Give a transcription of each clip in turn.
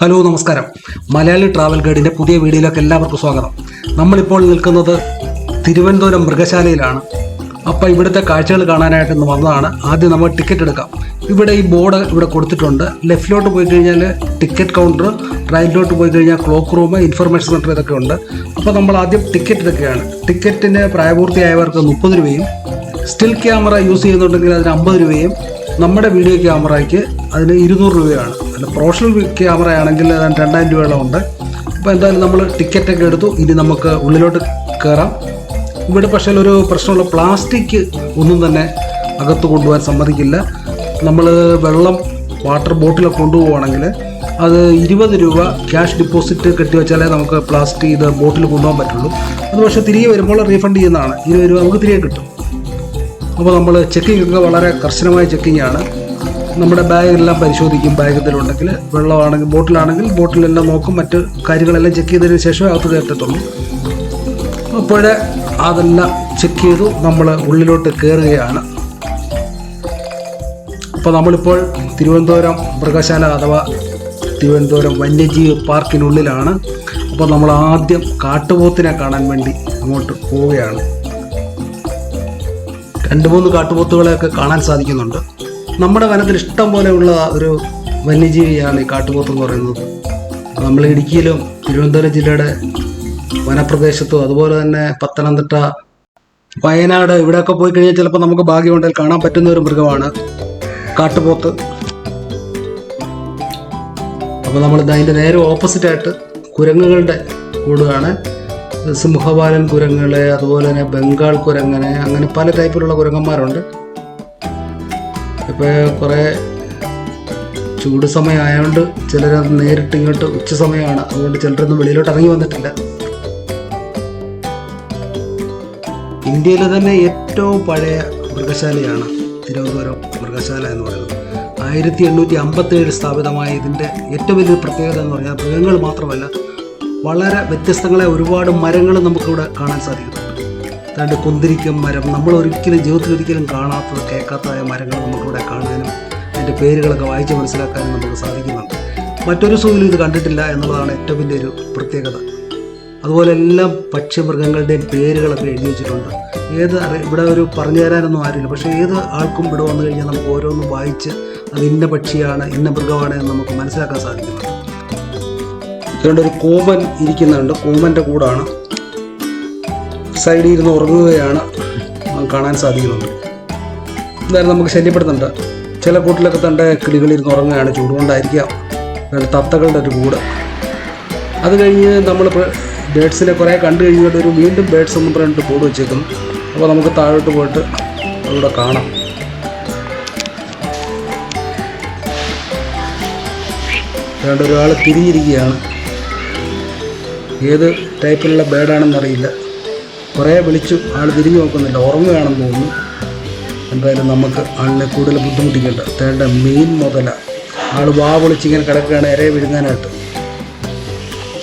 Hello നമസ്കാരം. Malayali travel ഗൈഡിന്റെ പുതിയ വീഡിയോയിലേക്ക് എല്ലാവർക്കും സ്വാഗതം. നമ്മളിപ്പോൾ നിൽക്കുന്നത് തിരുവനന്തപുരം മൃഗശാലയിലാണ്. അപ്പോൾ ഇവിടുത്തെ കാഴ്ചകൾ കാണാനായിട്ട് ഇന്ന് വന്നതാണ്. ആദ്യം നമ്മൾ ടിക്കറ്റ് എടുക്കാം. ഇവിടെ ഈ ബോർഡ് ഇവിടെ കൊടുത്തിട്ടുണ്ട്. ലെഫ്റ്റിലോട്ട് പോയി കഴിഞ്ഞാൽ ടിക്കറ്റ് കൗണ്ടർ റൈറ്റിലോട്ട് പോയി കഴിഞ്ഞാൽ ക്ലോക്ക് റൂം ഇൻഫർമേഷൻ സെന്റർ ഇതൊക്കെ ഉണ്ട്. അപ്പോൾ നമ്മൾ ആദ്യം ടിക്കറ്റ് എടുക്കുകയാണ്. ടിക്കറ്റിന് പ്രായപൂർത്തിയായവർക്ക് മുപ്പത് രൂപയും സ്റ്റിൽ ക്യാമറ യൂസ് ചെയ്യുന്നുണ്ടെങ്കിൽ അതിന് അമ്പത് രൂപയും നമ്മുടെ വീഡിയോ ക്യാമറയ്ക്ക് അതിന് ഇരുന്നൂറ് രൂപയാണ്. അല്ല പ്രൊഫഷണൽ ക്യാമറ ആണെങ്കിൽ രണ്ടായിരം രൂപയുടെ ഉണ്ട്. അപ്പോൾ എന്തായാലും നമ്മൾ ടിക്കറ്റൊക്കെ എടുത്തു. ഇനി നമുക്ക് ഉള്ളിലോട്ട് കയറാം ഇവിടെ പക്ഷേ ഒരു പ്രശ്നമുള്ള പ്ലാസ്റ്റിക് ഒന്നും തന്നെ അകത്ത് കൊണ്ടുപോകാൻ സമ്മതിക്കില്ല. നമ്മൾ വെള്ളം വാട്ടർ ബോട്ടിലൊക്കെ കൊണ്ടുപോവുകയാണെങ്കിൽ അത് ഇരുപത് രൂപ ക്യാഷ് ഡിപ്പോസിറ്റ് കെട്ടിവെച്ചാലേ നമുക്ക് പ്ലാസ്റ്റിക് ഇത് ബോട്ടിൽ കൊണ്ടുപോകാൻ പറ്റുള്ളൂ. അത് പക്ഷേ തിരികെ വരുമ്പോൾ റീഫണ്ട് ചെയ്യുന്നതാണ്. ഇരുപത് രൂപ നമുക്ക് തിരികെ കിട്ടും. അപ്പോൾ നമ്മൾ ചെക്കിംഗ് ഒക്കെ വളരെ കർശനമായ ചെക്കിംഗ് ആണ്. നമ്മുടെ ബാഗെല്ലാം പരിശോധിക്കും. ബാഗ് വെള്ളമാണെങ്കിൽ ബോട്ടിലാണെങ്കിൽ ബോട്ടിലെല്ലാം നോക്കും. മറ്റ് കാര്യങ്ങളെല്ലാം ചെക്ക് ചെയ്തതിന് ശേഷമേ അകത്ത് കയറ്റത്തുള്ളൂ അപ്പോഴേ അതെല്ലാം ചെക്ക് ചെയ്തു നമ്മൾ ഉള്ളിലോട്ട് കയറുകയാണ്. അപ്പോൾ നമ്മളിപ്പോൾ തിരുവനന്തപുരം മൃഗശാല അഥവാ തിരുവനന്തപുരം വന്യജീവി പാർക്കിനുള്ളിലാണ്. അപ്പോൾ നമ്മൾ ആദ്യം കാട്ടുപോത്തിനെ കാണാൻ വേണ്ടി അങ്ങോട്ട് പോവുകയാണ്. രണ്ട് മൂന്ന് കാട്ടുപോത്തുകളെയൊക്കെ കാണാൻ സാധിക്കുന്നുണ്ട്. നമ്മുടെ വനത്തിൽ ഇഷ്ടം പോലെയുള്ള ഒരു വന്യജീവിയാണ് ഈ കാട്ടുപോത്ത് എന്ന് പറയുന്നത്. നമ്മൾ ഇടുക്കിയിലും തിരുവനന്തപുരം ജില്ലയുടെ വനപ്രദേശത്തും അതുപോലെ തന്നെ പത്തനംതിട്ട വയനാട് ഇവിടെയൊക്കെ പോയി കഴിഞ്ഞാൽ ചിലപ്പോൾ നമുക്ക് ഭാഗ്യമുണ്ടെങ്കിൽ കാണാൻ പറ്റുന്ന ഒരു മൃഗമാണ് കാട്ടുപോത്ത്. അപ്പോൾ നമ്മൾ അതിന്റെ നേരെ ഓപ്പോസിറ്റായിട്ട് കുരങ്ങുകളുടെ കൂടുകയാണ് സിംഹവാലൻ കുരങ്ങുകളെ അതുപോലെ തന്നെ ബംഗാൾ കുരങ്ങനെ അങ്ങനെ പല ടൈപ്പിലുള്ള കുരങ്ങന്മാരുണ്ട്. കുറേ ചൂട് സമയമായതുകൊണ്ട് ചിലരത് നേരിട്ട് ഇങ്ങോട്ട് ഉച്ച സമയമാണ്. അതുകൊണ്ട് ചിലരൊന്നും വെളിയിലോട്ട് ഇറങ്ങി വന്നിട്ടില്ല. ഇന്ത്യയിലെ തന്നെ ഏറ്റവും പഴയ മൃഗശാലയാണ് തിരുവനന്തപുരം മൃഗശാല എന്ന് പറയുന്നത്. ആയിരത്തി എണ്ണൂറ്റി അമ്പത്തേഴ് സ്ഥാപിതമായ ഇതിന്റെ ഏറ്റവും വലിയൊരു പ്രത്യേകത എന്ന് പറഞ്ഞാൽ മൃഗങ്ങൾ മാത്രമല്ല വളരെ വ്യത്യസ്തങ്ങളായ ഒരുപാട് മരങ്ങൾ നമുക്കിവിടെ കാണാൻ സാധിക്കുന്നുണ്ട് അതാണ്ട് കുന്തിരിക്കം മരം. നമ്മൾ ഒരിക്കലും ജീവിതത്തിൽ ഒരിക്കലും കാണാത്തത് കേൾക്കാത്തതായ മരങ്ങൾ നമുക്കിവിടെ കാണാനും അതിന്റെ പേരുകളൊക്കെ വായിച്ച് മനസ്സിലാക്കാനും നമുക്ക് സാധിക്കുന്നുണ്ട്. മറ്റൊരു സൂവിലും ഇത് കണ്ടിട്ടില്ല എന്നുള്ളതാണ് ഏറ്റവും വലിയൊരു പ്രത്യേകത. അതുപോലെ എല്ലാ പക്ഷിമൃഗങ്ങളുടെയും പേരുകളൊക്കെ എഴുതി വെച്ചിട്ടുണ്ട്. ഏത് ഇവിടെ ഒരു പറഞ്ഞു തരാനൊന്നും ആരുമില്ല. പക്ഷേ ഏത് ആൾക്കും ഇവിടെ വന്നു കഴിഞ്ഞാൽ നമുക്ക് ഓരോന്നും വായിച്ച് അത് ഇന്ന പക്ഷിയാണ് ഇന്ന മൃഗമാണ് എന്ന് നമുക്ക് മനസ്സിലാക്കാൻ സാധിക്കുന്നുണ്ട് അതുകൊണ്ട് ഒരു കൂമൻ ഇരിക്കുന്നുണ്ട്. കൂമന്റെ കൂടാണ് സൈഡിൽ ഇരുന്ന് ഉറങ്ങുകയാണ് കാണാൻ സാധിക്കുന്നുണ്ട് എന്തായാലും നമുക്ക് ശല്യപ്പെടുന്നുണ്ട് ചില കൂട്ടിലൊക്കെ തന്റെ കിളികളിരുന്ന് ഉറങ്ങുകയാണ്. ചൂടുകൊണ്ടായിരിക്കാം. തത്തകളുടെ ഒരു കൂട്. അത് കഴിഞ്ഞ് നമ്മൾ ബേഡ്സിനെ കുറേ കണ്ടു കഴിഞ്ഞിട്ട് ഒരു വീണ്ടും ബേഡ്സ് ഒന്നും പറഞ്ഞിട്ട് കൂട് വെച്ചേക്കുന്നു. അപ്പോൾ നമുക്ക് താഴോട്ട് പോയിട്ട് അവിടെ കാണാം. വേണ്ട ഒരാൾ തിരിഞ്ഞിരിക്കുകയാണ്. ഏത് ടൈപ്പിലുള്ള ബേഡാണെന്നറിയില്ല. കുറേ വിളിച്ചു. ആൾ തിരിഞ്ഞു നോക്കുന്നില്ല ഉറങ്ങുകയാണെന്ന് തോന്നുന്നു. എന്തായാലും നമുക്ക് ആളിനെ കൂടുതൽ ബുദ്ധിമുട്ടിക്കേണ്ട. തേണ്ട മെയിൻ മുതല. ആൾ വാ വിളിച്ചിങ്ങനെ കിടക്കുകയാണ്. ഇരയെ വിഴുങ്ങാനായിട്ട്.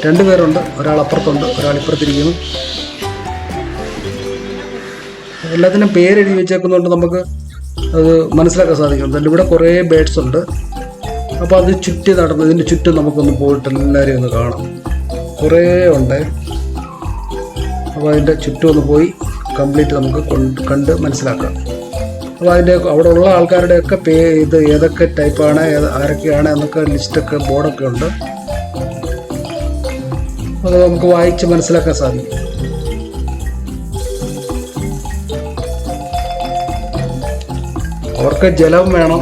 രണ്ട് പേരുണ്ട്. ഒരാൾ അപ്പുറത്തുണ്ട്. ഒരാൾ ഇപ്പുറത്തിരിക്കുന്നു. എല്ലാത്തിനും പേരെഴുതി വെച്ചേക്കുന്നതുകൊണ്ട് നമുക്ക് അത് മനസ്സിലാക്കാൻ സാധിക്കും. എന്തായാലും ഇവിടെ കുറേ ബേഡ്സ് ഉണ്ട്. അപ്പോൾ അത് ചുറ്റി നടന്ന് ഇതിന്റെ ചുറ്റും നമുക്കൊന്ന് പോയിട്ട് എല്ലാവരെയും ഒന്ന് കാണാം. കുറേ ഉണ്ട്. അപ്പോൾ അതിന്റെ ചുറ്റും ഒന്ന് പോയി കംപ്ലീറ്റ് നമുക്ക് കൊണ്ട് മനസ്സിലാക്കാം. അപ്പോൾ അതിന്റെ അവിടെ ഉള്ള ആൾക്കാരുടെയൊക്കെ പേ ഇത് ഏതൊക്കെ ടൈപ്പാണ് ഏത് ആരൊക്കെയാണ് എന്നൊക്കെ ലിസ്റ്റൊക്കെ ബോർഡൊക്കെ ഉണ്ട്. അത് നമുക്ക് വായിച്ച് മനസ്സിലാക്കാൻ സാധിക്കും. അവർക്ക് ജലം വേണം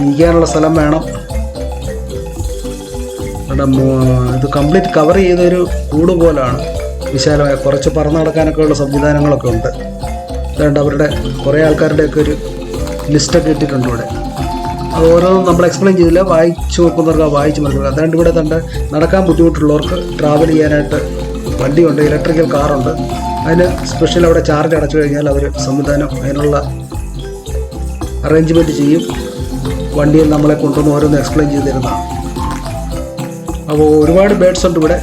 ഇരിക്കാനുള്ള സ്ഥലം വേണം. ഇത് കംപ്ലീറ്റ് കവർ ചെയ്തൊരു കൂട് പോലാണ്. വിശാലമായ കുറച്ച് പറന്ന് നടക്കാനൊക്കെ ഉള്ള സംവിധാനങ്ങളൊക്കെ ഉണ്ട്. അതുകൊണ്ട് അവരുടെ കുറേ ആൾക്കാരുടെയൊക്കെ ഒരു ലിസ്റ്റൊക്കെ ഇട്ടിട്ടുണ്ട് ഇവിടെ. അത് ഓരോന്നും നമ്മൾ എക്സ്പ്ലെയിൻ ചെയ്തില്ല. വായിച്ച് നോക്കുന്നവർക്ക് വായിച്ച് മനസ്സിലാക്കാം. അതുകൊണ്ട് ഇവിടെ തണ്ട് നടക്കാൻ ബുദ്ധിമുട്ടുള്ളവർക്ക് ട്രാവൽ ചെയ്യാനായിട്ട് വണ്ടിയുണ്ട് ഇലക്ട്രിക്കൽ കാറുണ്ട് അതിന് സ്പെഷ്യൽ അവിടെ ചാർജ് അടച്ചു കഴിഞ്ഞാൽ അവർ സംവിധാനം അതിനുള്ള അറേഞ്ച്മെന്റ് ചെയ്യും. വണ്ടിയിൽ നമ്മളെ കൊണ്ടുവന്ന് ഓരോന്ന് എക്സ്പ്ലെയിൻ ചെയ്ത് തരുന്നതാണ്. അപ്പോൾ ഒരുപാട് ബേഡ്സ് ഉണ്ട് ഇവിടെ.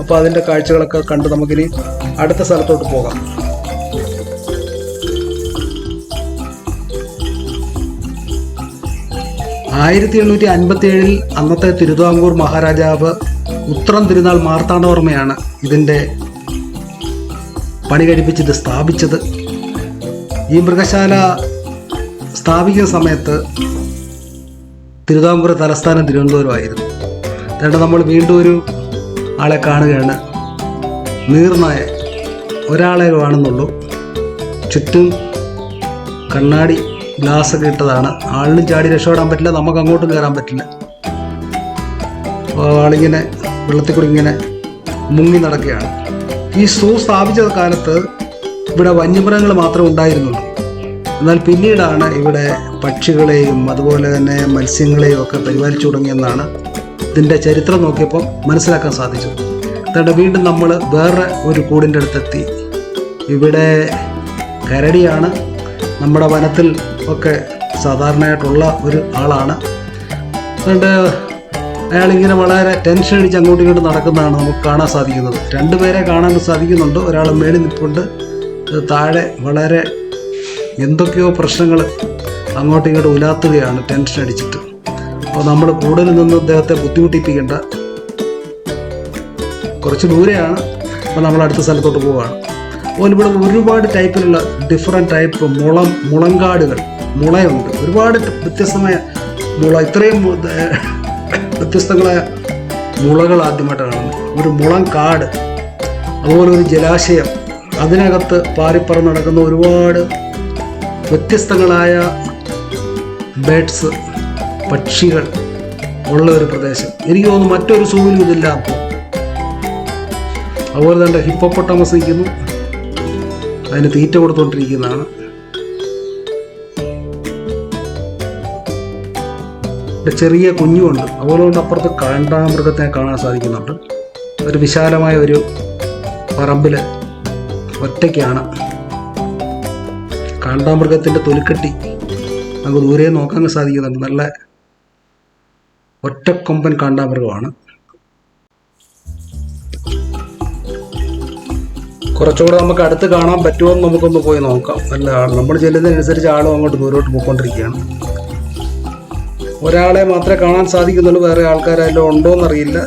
അപ്പോൾ അതിന്റെ കാഴ്ചകളൊക്കെ കണ്ട് നമുക്കിനി അടുത്ത സ്ഥലത്തോട്ട് പോകാം. ആയിരത്തി എണ്ണൂറ്റി അൻപത്തി ഏഴിൽ അന്നത്തെ തിരുവിതാംകൂർ മഹാരാജാവ് ഉത്രം തിരുനാൾ മാർത്താണ്ഡവർമ്മയാണ് ഇതിന്റെ പണി കഴിപ്പിച്ചിട്ട് സ്ഥാപിച്ചത്. ഈ മൃഗശാല സ്ഥാപിക്കുന്ന സമയത്ത് തിരുവിതാംകൂർ തലസ്ഥാനം തിരുവനന്തപുരമായിരുന്നു. അതുകൊണ്ട് നമ്മൾ വീണ്ടും ഒരു ആളെ കാണുകയാണ്. നീർനായ ഒരാളെ കാണുന്നുള്ളൂ. ചുറ്റും കണ്ണാടി ഗ്ലാസ് ഒക്കെ ഇട്ടതാണ്. ആളിനും ചാടി രക്ഷപ്പെടാൻ പറ്റില്ല നമുക്ക് അങ്ങോട്ടും കയറാൻ പറ്റില്ല. ആളിങ്ങനെ വെള്ളത്തിൽ കൂടി ഇങ്ങനെ മുങ്ങി നടക്കുകയാണ്. ഈ സൂ സ്ഥാപിച്ച കാലത്ത് ഇവിടെ വന്യമൃഗങ്ങൾ മാത്രമേ ഉണ്ടായിരുന്നുള്ളൂ. എന്നാൽ പിന്നീടാണ് ഇവിടെ പക്ഷികളെയും അതുപോലെ തന്നെ മത്സ്യങ്ങളെയും ഒക്കെ പരിപാലിച്ചു തുടങ്ങിയെന്നാണ് ഇതിന്റെ ചരിത്രം നോക്കിയപ്പോൾ മനസ്സിലാക്കാൻ സാധിച്ചു. അതുകൊണ്ട് വീണ്ടും നമ്മൾ വേറെ ഒരു കൂടിന്റെ അടുത്തെത്തി. ഇവിടെ കരടിയാണ് നമ്മുടെ വനത്തിൽ ഒക്കെ സാധാരണയായിട്ടുള്ള ഒരു ആളാണ്. അതുകൊണ്ട് അയാളിങ്ങനെ വളരെ ടെൻഷൻ അടിച്ച് അങ്ങോട്ടും ഇങ്ങോട്ടും നടക്കുന്നതാണ് നമുക്ക് കാണാൻ സാധിക്കുന്നത്. രണ്ടുപേരെ കാണാൻ സാധിക്കുന്നുണ്ട്. ഒരാൾ മേളിൽ നിൽപ്പുണ്ട്. താഴെ വളരെ എന്തൊക്കെയോ പ്രശ്നങ്ങൾ അങ്ങോട്ടും ഇങ്ങോട്ടും ഉലാത്തുകയാണ് ടെൻഷൻ അടിച്ചിട്ട്. അപ്പോൾ നമ്മൾ കൂടുതൽ നിന്ന് അദ്ദേഹത്തെ ബുദ്ധിമുട്ടിപ്പിക്കേണ്ട കുറച്ച് ദൂരെയാണ്. അപ്പോൾ നമ്മൾ അടുത്ത സ്ഥലത്തോട്ട് പോവുകയാണ് അതുപോലെ ഇവിടെ ഒരുപാട് ടൈപ്പിലുള്ള ഡിഫറെന്റ് ടൈപ്പ് മുളം മുളങ്കാടുകൾ മുളയുണ്ട്. ഒരുപാട് വ്യത്യസ്തമായ മുള ഇത്രയും വ്യത്യസ്തങ്ങളായ മുളകൾ ആദ്യമായിട്ടാണ് കാണുന്നത്. ഒരു മുളം കാട് അതുപോലെ ഒരു ജലാശയം. അതിനകത്ത് പാറിപ്പറന്ന് നടക്കുന്ന ഒരുപാട് വ്യത്യസ്തങ്ങളായ ബേഡ്സ് പക്ഷികൾ ഉള്ള ഒരു പ്രദേശം. എനിക്ക് തോന്നുന്നു മറ്റൊരു സൂവിലും ഇതില്ല. അപ്പോൾ അതുപോലെ തന്നെ ഹിപ്പോപ്പൊട്ടാമസ് നിൽക്കുന്നു. അതിന് തീറ്റ കൊടുത്തുകൊണ്ടിരിക്കുന്നതാണ് ഒരു ചെറിയ കുഞ്ഞുമുണ്ട് അതുപോലെ കൊണ്ട് അപ്പുറത്ത് കാണ്ടാമൃഗത്തെ കാണാൻ സാധിക്കുന്നുണ്ട്. ഒരു വിശാലമായ ഒരു പറമ്പിൽ ഒറ്റയ്ക്കാണ്. കാണ്ടാമൃഗത്തിന്റെ തൊലിക്കെട്ടി നമുക്ക് ദൂരെ നോക്കാൻ സാധിക്കുന്നുണ്ട്. നല്ല ഒറ്റക്കൊമ്പൻ കാണ്ടാമൃഗമാണ്. കുറച്ചുകൂടെ നമുക്ക് അടുത്ത് കാണാൻ പറ്റുമോ എന്ന് നമുക്കൊന്ന് പോയി നോക്കാം. അല്ല നമ്മൾ ചെല്ലുന്നതിനനുസരിച്ച് ആളും അങ്ങോട്ട് ദൂരോട്ട് പോയിക്കൊണ്ടിരിക്കുകയാണ്. ഒരാളെ മാത്രമേ കാണാൻ സാധിക്കുന്നുള്ളൂ വേറെ ആൾക്കാരെല്ലാം ഉണ്ടോ എന്നറിയില്ല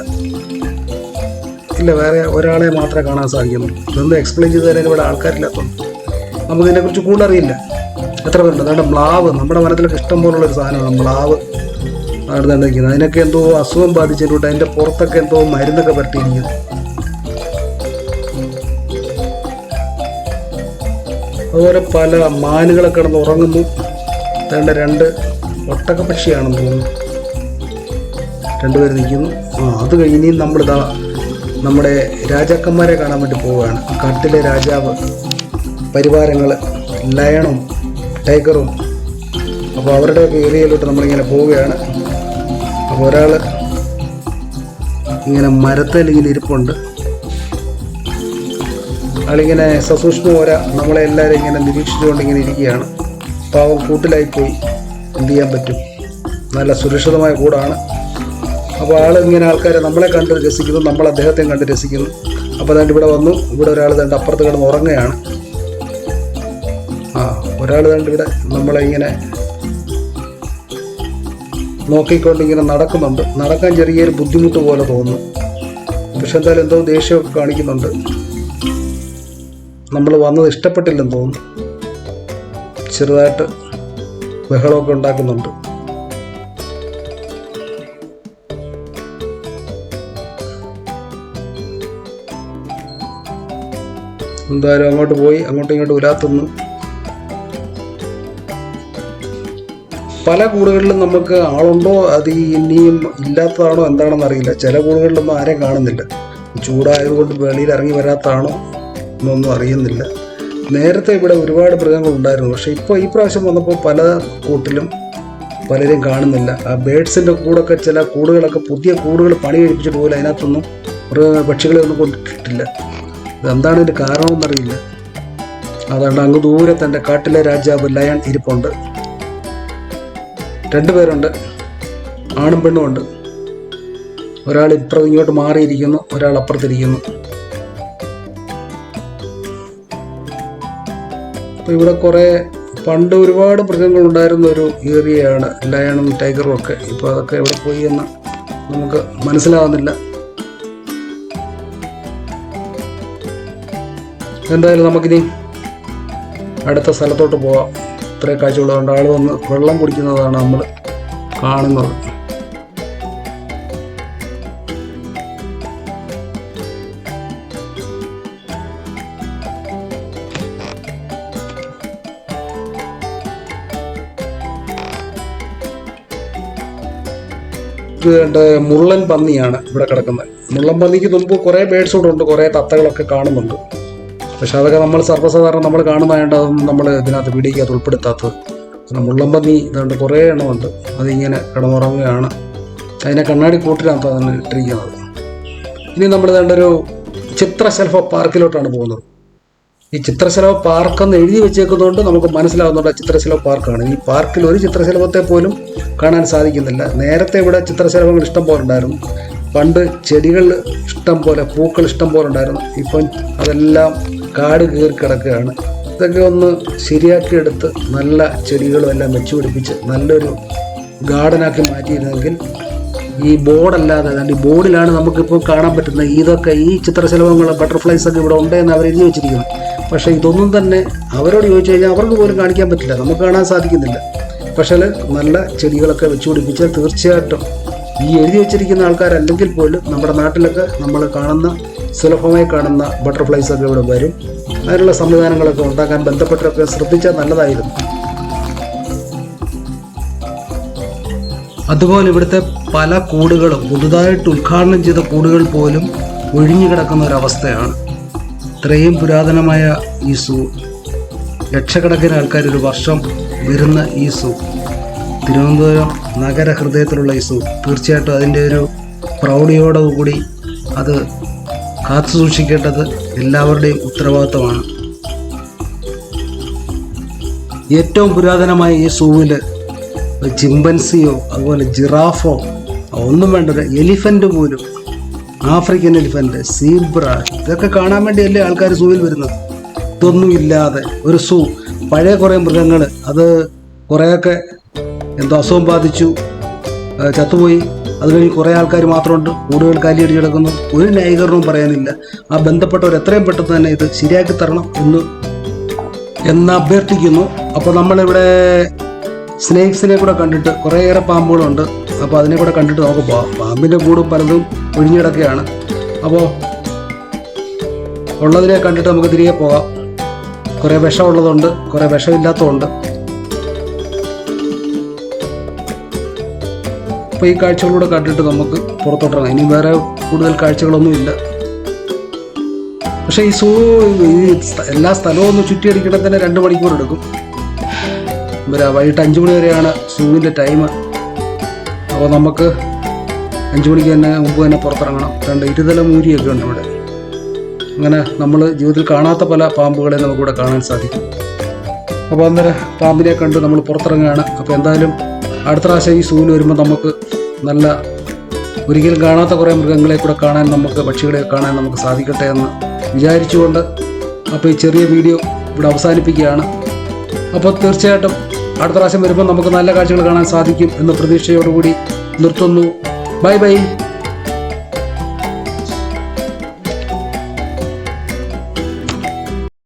ഇല്ല വേറെ ഒരാളെ മാത്രമേ കാണാൻ സാധിക്കുന്നുള്ളൂ. ഇതൊന്ന് എക്സ്പ്ലെയിൻ ചെയ്ത് തരാൻ ഇവിടെ ആൾക്കാരില്ലാത്തതുകൊണ്ട്. നമുക്കിതിനെക്കുറിച്ച് കൂടുതൽ അറിയില്ല എത്ര പേരുണ്ട്? അതുകൊണ്ട് മ്ലാവ് നമ്മുടെ വനത്തിലൊക്കെ ഇഷ്ടം പോലുള്ളൊരു സാധനമാണ് മ്ലാവ്. നിൽക്കുന്നത് അതിനൊക്കെ എന്തോ അസുഖം ബാധിച്ചിട്ടുണ്ട് അതിന്റെ പുറത്തൊക്കെ എന്തോ മരുന്നൊക്കെ പറ്റിയിരിക്കുന്നു. അതുപോലെ പല മാനുകളെ കിടന്ന് ഉറങ്ങുന്നു. തേണ്ട രണ്ട് ഒട്ടക പക്ഷിയാണെന്ന് തോന്നുന്നു. രണ്ടുപേർ നിൽക്കുന്നു. ആ അത് കഴിഞ്ഞ് നമ്മളിതാ നമ്മുടെ രാജാക്കന്മാരെ കാണാൻ വേണ്ടി പോവുകയാണ്. കാട്ടിലെ രാജാവ് പരിവാരങ്ങൾ ലയണും ടൈഗറും അപ്പോൾ അവരുടെയൊക്കെ ഏരിയയിലോട്ട് നമ്മളിങ്ങനെ പോവുകയാണ്. ഒരാൾ ഇങ്ങനെ മരത്തിൽ ഇരിപ്പുണ്ട്. ആളിങ്ങനെ സസൂക്ഷ്മ ഓര നമ്മളെ എല്ലാവരും ഇങ്ങനെ നിരീക്ഷിച്ചുകൊണ്ട് ഇങ്ങനെ ഇരിക്കുകയാണ്. പാവം കൂട്ടിലായിപ്പോയി. എന്ത് ചെയ്യാൻ പറ്റും? നല്ല സുരക്ഷിതമായ കൂടാണ്. അപ്പോൾ ആൾ ഇങ്ങനെ ആൾക്കാരെ നമ്മളെ കണ്ട് രസിക്കുന്നു നമ്മൾ അദ്ദേഹത്തെ കണ്ട് രസിക്കുന്നു. അപ്പോൾ അതുകൊണ്ട് ഇവിടെ വന്നു. ഇവിടെ ഒരാൾ തണ്ട് അപ്പുറത്ത് കിടന്ന് ഉറങ്ങുകയാണ്. ആ ഒരാൾ തണ്ട് ഇവിടെ നമ്മളെ ഇങ്ങനെ നോക്കിക്കൊണ്ട് ഇങ്ങനെ നടക്കുന്നുണ്ട്. നടക്കാൻ ചെറിയൊരു ബുദ്ധിമുട്ട് പോലെ തോന്നുന്നു. പക്ഷെ എന്തായാലും എന്തോ ദേഷ്യമൊക്കെ കാണിക്കുന്നുണ്ട്. നമ്മൾ വന്നത് ഇഷ്ടപ്പെട്ടില്ലെന്ന് തോന്നുന്നു. ചെറുതായിട്ട് ബഹളമൊക്കെ ഉണ്ടാക്കുന്നുണ്ട്. എന്തായാലും അങ്ങോട്ട് പോയി അങ്ങോട്ടും ഇങ്ങോട്ടും ഉലാത്തുന്നു പല കൂടുകളിലും നമുക്ക് ആളുണ്ടോ? അത് ഇനിയും ഇല്ലാത്തതാണോ? എന്താണെന്ന് അറിയില്ല. ചില കൂടുകളിലൊന്നും ആരെയും കാണുന്നില്ല. ചൂടായതുകൊണ്ട് വെളിയിൽ ഇറങ്ങി വരാത്തതാണോ എന്നൊന്നും അറിയുന്നില്ല. നേരത്തെ ഇവിടെ ഒരുപാട് മൃഗങ്ങൾ ഉണ്ടായിരുന്നു. പക്ഷേ ഇപ്പോൾ ഈ പ്രാവശ്യം വന്നപ്പോൾ പല കൂട്ടിലും പലരും കാണുന്നില്ല. ആ ബേഡ്സിന്റെ കൂടൊക്കെ ചില കൂടുകളൊക്കെ പുതിയ കൂടുകൾ പണി കഴിപ്പിച്ചിട്ട് പോലും അതിനകത്തൊന്നും മൃഗ പക്ഷികളെ ഒന്നും കൊണ്ടിട്ടില്ല. ഇതെന്താണ് ഇതിന്റെ കാരണമെന്നറിയില്ല. അതുകൊണ്ട് അങ്ങ് ദൂരെ തന്റെ കാട്ടിലെ രാജാവ് ലയൺ ഇരിപ്പുണ്ട്. രണ്ടുപേരുണ്ട്. ആണും പെണ്ണും ഉണ്ട്. ഒരാൾ ഇപ്പുറത്ത് ഇങ്ങോട്ട് മാറിയിരിക്കുന്നു ഒരാൾ അപ്പുറത്തിരിക്കുന്നു. അപ്പോൾ ഇവിടെ കുറേ പണ്ട് ഒരുപാട് മൃഗങ്ങൾ ഉണ്ടായിരുന്ന ഒരു ഏരിയയാണ് ലയണും ടൈഗറും ഒക്കെ. ഇപ്പോൾ അതൊക്കെ എവിടെ പോയി എന്ന് നമുക്ക് മനസ്സിലാവുന്നില്ല. എന്തായാലും നമുക്കിനി അടുത്ത സ്ഥലത്തോട്ട് പോവാം. ഇത്രയും കൊണ്ട് ആൾ വന്ന് വെള്ളം കുടിക്കുന്നതാണ് നമ്മൾ കാണുന്നത്. കണ്ട് മുള്ളൻ പന്നിയാണ് ഇവിടെ കിടക്കുന്നത്. മുള്ളൻ പന്നിക്ക് മുമ്പ് കുറേ ബേഡ്സ് ഉണ്ട് കുറേ തത്തകളൊക്കെ കാണുന്നുണ്ട്. പക്ഷെ അതൊക്കെ നമ്മൾ സർവസാധാരണ നമ്മൾ കാണുന്നതായതുകൊണ്ട് അതൊന്നും നമ്മൾ ഇതിനകത്ത് വീടിക്കകത്ത് ഉൾപ്പെടുത്താത്തത്. കാരണം മുള്ളമ്പന്നി ഇതുകൊണ്ട് കുറേ എണ്ണമുണ്ട്. അതിങ്ങനെ കിടന്നുറങ്ങുകയാണ്. അതിനെ കണ്ണാടി കൂട്ടിനകത്താണ് ഇട്ടിരിക്കുന്നത്. ഇനി നമ്മൾ ഇതാണ്ട് ഒരു ചിത്രശലഭ പാർക്കിലോട്ടാണ് പോകുന്നത്. ഈ ചിത്രശലഭ പാർക്ക് എന്ന് എഴുതി വെച്ചേക്കുന്നതുകൊണ്ട് നമുക്ക് മനസ്സിലാവുന്നുണ്ട് ചിത്രശലഭ പാർക്കാണ്. ഈ പാർക്കിൽ ഒരു ചിത്രശലഭത്തെ പോലും കാണാൻ സാധിക്കുന്നില്ല. നേരത്തെ ഇവിടെ ചിത്രശലഭങ്ങൾ ഇഷ്ടം പോലെ ഉണ്ടായിരുന്നു. പണ്ട് ചെടികൾ ഇഷ്ടം പോലെ പൂക്കൾ ഇഷ്ടം പോലെ ഉണ്ടായിരുന്നു. ഇപ്പം അതെല്ലാം കാട് കീറി കിടക്കുകയാണ്. ഇതൊക്കെ ഒന്ന് ശരിയാക്കിയെടുത്ത് നല്ല ചെടികളും എല്ലാം വെച്ച് പിടിപ്പിച്ച് നല്ലൊരു ഗാർഡനാക്കി മാറ്റിയിരുന്നെങ്കിൽ ഈ ബോർഡല്ലാതെ അതാണ്ട് ഈ ബോർഡിലാണ് നമുക്കിപ്പോൾ കാണാൻ പറ്റുന്നത്. ഇതൊക്കെ ഈ ചിത്രശലഭങ്ങൾ ബട്ടർഫ്ലൈസ് ഒക്കെ ഇവിടെ ഉണ്ടെന്ന് അവർ എഴുതി വെച്ചിരിക്കുന്നു. പക്ഷേ ഇതൊന്നും തന്നെ അവരോട് ചോദിച്ചു കഴിഞ്ഞാൽ അവർക്ക് പോലും കാണിക്കാൻ പറ്റില്ല. നമുക്ക് കാണാൻ സാധിക്കുന്നില്ല. പക്ഷേ നല്ല ചെടികളൊക്കെ വെച്ച് പിടിപ്പിച്ചാൽ തീർച്ചയായിട്ടും ഈ എഴുതി വെച്ചിരിക്കുന്ന ആൾക്കാരല്ലെങ്കിൽ പോലും നമ്മുടെ നാട്ടിലൊക്കെ നമ്മൾ കാണുന്ന സുലഭമായി കാണുന്ന ബട്ടർഫ്ലൈസ് ഒക്കെ ഇവിടെ വരും. അതിനുള്ള സംവിധാനങ്ങളൊക്കെ ഉണ്ടാക്കാൻ ബന്ധപ്പെട്ടൊക്കെ ശ്രദ്ധിച്ചാൽ നല്ലതായിരുന്നു. അതുപോലെ ഇവിടുത്തെ പല കൂടുകളും പുതുതായിട്ട് ഉദ്ഘാടനം ചെയ്ത കൂടുകൾ പോലും ഒഴിഞ്ഞു കിടക്കുന്ന ഒരവസ്ഥയാണ് ഇത്രയും പുരാതനമായ ഈ സൂ ലക്ഷക്കണക്കിന് ആൾക്കാർ ഒരു വർഷം വരുന്ന ഈ സൂ തിരുവനന്തപുരം നഗര ഹൃദയത്തിലുള്ള ഈ സൂ തീർച്ചയായിട്ടും അതിന്റെ ഒരു പ്രൗഢിയോടുകൂടി അത് കാത്തു സൂക്ഷിക്കേണ്ടത് എല്ലാവരുടെയും ഉത്തരവാദിത്തമാണ് ഏറ്റവും പുരാതനമായ ഈ സൂവിൽ ചിമ്പൻസിയോ അതുപോലെ ജിറാഫോ ഒന്നും വേണ്ട ഒരു എലിഫന്റ് പോലും ആഫ്രിക്കൻ എലിഫന്റ് സീബ്ര ഇതൊക്കെ കാണാൻ വേണ്ടിയല്ലേ ആൾക്കാർ സൂവിൽ വരുന്നത്? ഇതൊന്നും ഇല്ലാതെ ഒരു സൂ പഴയ കുറേ മൃഗങ്ങൾ അത് കുറേയൊക്കെ എന്തോ അസുഖം ബാധിച്ചു ചത്തുപോയി. അത് കഴിഞ്ഞ് കുറേ ആൾക്കാർ മാത്രമുണ്ട്. കൂടുതൽ കാലിയടിച്ച് കിടക്കുന്നു. ഒരു ന്യായീകരണവും പറയാനില്ല. ആ ബന്ധപ്പെട്ടവർ എത്രയും പെട്ടെന്ന് തന്നെ ഇത് ശരിയാക്കി തരണം എന്ന് എന്ന് അഭ്യർത്ഥിക്കുന്നു. അപ്പോൾ നമ്മളിവിടെ സ്നേക്സിനെ കൂടെ കണ്ടിട്ട് കുറേയേറെ പാമ്പുകളുണ്ട്. അപ്പോൾ അതിനെ കൂടെ കണ്ടിട്ട് നമുക്ക് പാമ്പിന്റെ കൂടും പലതും ഒഴിഞ്ഞിടക്കുകയാണ് അപ്പോൾ ഉള്ളതിനെ കണ്ടിട്ട് നമുക്ക് തിരികെ പോകാം. കുറേ വിഷമുള്ളതുണ്ട്. കുറേ വിഷമില്ലാത്തതുണ്ട്. അപ്പോൾ ഈ കാഴ്ചകളൂടെ കണ്ടിട്ട് നമുക്ക് പുറത്തോട്ടിറങ്ങാം. ഇനി വേറെ കൂടുതൽ കാഴ്ചകളൊന്നുമില്ല പക്ഷേ ഈ സൂ ഈ എല്ലാ സ്ഥലവും ഒന്ന് ചുറ്റിയടിക്കണം തന്നെ രണ്ട് മണിക്കൂർ എടുക്കും. വൈകിട്ട് അഞ്ച് മണി വരെയാണ് സൂവിന്റെ ടൈം അപ്പോൾ നമുക്ക് അഞ്ച് മണിക്ക് തന്നെ മുമ്പ് തന്നെ പുറത്തിറങ്ങണം. രണ്ട് ഇരുതല മൂരിയൊക്കെ ഉണ്ട് ഇവിടെ. അങ്ങനെ നമ്മൾ ജീവിതത്തിൽ കാണാത്ത പല പാമ്പുകളെ നമുക്കിവിടെ കാണാൻ സാധിക്കും. അപ്പോൾ അന്നേരം പാമ്പിനെ കണ്ട് നമ്മൾ പുറത്തിറങ്ങുകയാണ്. അപ്പോൾ എന്തായാലും അടുത്ത പ്രാവശ്യം ഈ സൂവിൽ വരുമ്പോൾ നമുക്ക് നല്ല ഒരിക്കലും കാണാത്ത കുറേ മൃഗങ്ങളെ കൂടെ കാണാൻ നമുക്ക് പക്ഷികളെ കാണാൻ നമുക്ക് സാധിക്കട്ടെ എന്ന് വിചാരിച്ചുകൊണ്ട് അപ്പോൾ ഈ ചെറിയ വീഡിയോ ഇവിടെ അവസാനിപ്പിക്കുകയാണ്. അപ്പോൾ തീർച്ചയായിട്ടും അടുത്ത പ്രാവശ്യം വരുമ്പോൾ നമുക്ക് നല്ല കാഴ്ചകൾ കാണാൻ സാധിക്കും എന്ന പ്രതീക്ഷയോടുകൂടി നിർത്തുന്നു. Bye bye.